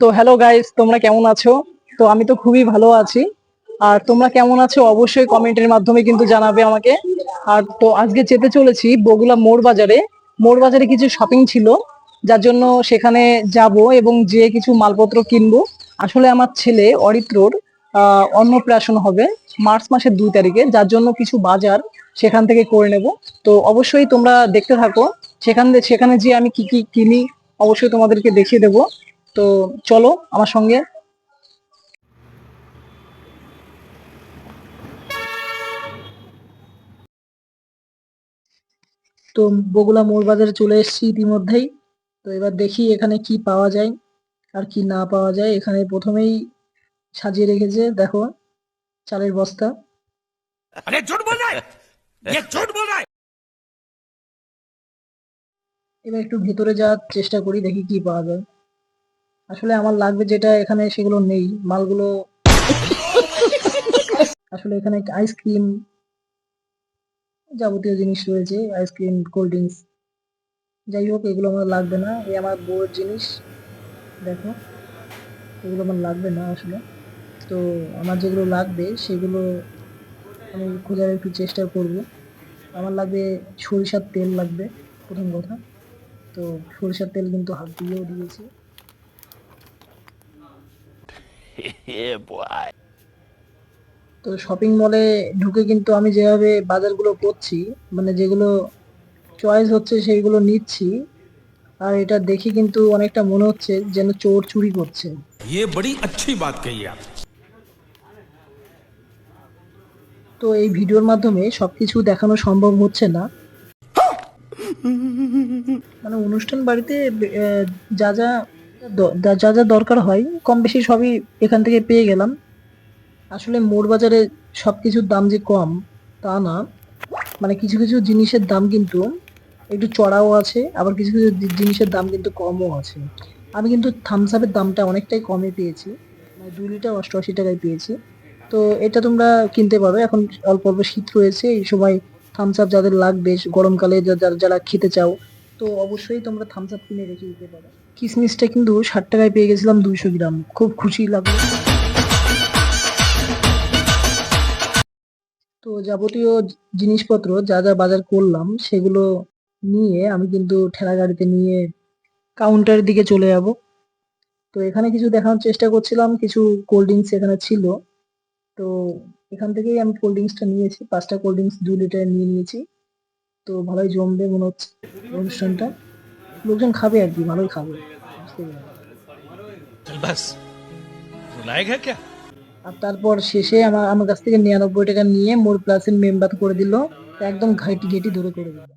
তো hello guys তোমরা কেমন আছো? তো আমি তো খুবই ভালো আছি। আর তোমরা কেমন আছো অবশ্যই কমেন্টের মাধ্যমে কিন্তু জানাবে আমাকে। আর তো আজকে যেতে চলেছি বগুলা মোড় বাজারে। মোড় বাজারে কিছু শপিং ছিল, যার জন্য সেখানে যাব এবং যে কিছু মালপত্র কিনবো। আসলে আমার ছেলে অরিত্রর অন্নপ্রাশন হবে মার্চ মাসের দুই তারিখে, যার জন্য কিছু বাজার সেখান থেকে করে নেব। তো অবশ্যই তোমরা দেখতে থাকো। সেখান সেখানে যে আমি কি কি কিনি, অবশ্যই তোমাদেরকে দেখিয়ে দেবো। তো চলো আমার সঙ্গে। তো বগুলা মোড় বাজারে চলে এসেছি ইতিমধ্যেই। তো এবার দেখি এখানে কি পাওয়া যায় আর কি না পাওয়া যায়। এখানে প্রথমেই সাজিয়ে রেখেছে দেখো চালের বস্তা। এবার একটু ভেতরে যাওয়ার চেষ্টা করি দেখি কি পাওয়া যায়। আসলে আমার লাগবে যেটা এখানে সেগুলো নেই। মালগুলো আসলে এখানে আইসক্রিম যাবতীয় জিনিস রয়েছে, আইসক্রিম, কোল্ড ড্রিঙ্কস। যাই হোক, এগুলো আমার লাগবে না। এই আমার বউয়ের জিনিস, দেখো, এগুলো আমার লাগবে না আসলে। তো আমার যেগুলো লাগবে, সেগুলো আমি খোঁজার একটু চেষ্টা করব। আমার লাগবে সরিষার তেল লাগবে, প্রথম কথা। তো সরিষার তেল কিন্তু হাত দিয়েও দিয়েছি। তো শপিং মলে ঢুকে কিন্তু আমি যেভাবে বাজারগুলো করছি মানে যেগুলো চয়েস হচ্ছে সেইগুলো নিচ্ছি আর এটা দেখে কিন্তু অনেকটা মনে হচ্ছে যেন চোর চুরি করছে ये बड़ी अच्छी बात कही आप তো এই ভিডিওর মাধ্যমে সবকিছু দেখানো সম্ভব হচ্ছে না মানে অনুষ্ঠান বাড়িতে আহ, যা যা দ- যা- যা দরকার হয়, কম বেশি সবই এখান থেকে পেয়ে গেলাম। আসলে মোড় বাজারে সব কিছুর দাম যে কম, তা না। মানে কিছু কিছু জিনিসের দাম কিন্তু একটু চড়াও আছে, আবার কিছু কিছু জিনিসের দাম কিন্তু কমও আছে। আমি কিন্তু থামস আপের দামটা অনেকটাই কমে পেয়েছি। মানে দুই লিটার অষ্টআশি টাকায় পেয়েছি। তো এটা তোমরা কিনতে পারো। এখন অল্প অল্প শীত রয়েছে, এই সময় থামস আপ যাদের লাগবে, গরমকালে যারা খেতে চাও তো অবশ্যই তোমরা থামস আপ কিনে রেখে দিতে পারো। কিসমিসটা কিন্তু ষাট টাকায় পেয়ে গেছিলাম দুইশো গ্রাম। খুব খুশি লাগল। তো যাবতীয় জিনিসপত্র, যা যা বাজার করলাম, সেগুলো নিয়ে আমি কিন্তু ঠেলা গাড়িতে নিয়ে কাউন্টারের দিকে চলে যাব। তো এখানে কিছু দেখানোর চেষ্টা করছিলাম, কিছু কোল্ড ড্রিঙ্কস এখানে ছিল। তো এখান থেকেই আমি কোল্ড ড্রিঙ্কসটা নিয়েছি, পাঁচটা কোল্ড ড্রিঙ্কস দু লিটার নিয়ে নিয়েছি। তো ভালোই জমবে মনে হচ্ছে অনুষ্ঠানটা। লোকজন খাবে আর কি ভালোই খাবে। আর তারপর শেষে আমার আমার কাছ থেকে নিরানব্বই টাকা নিয়ে মোর প্লাসের মেম্বার করে দিল। একদম ঘাইটি ঘেটি ধরে করে দিল।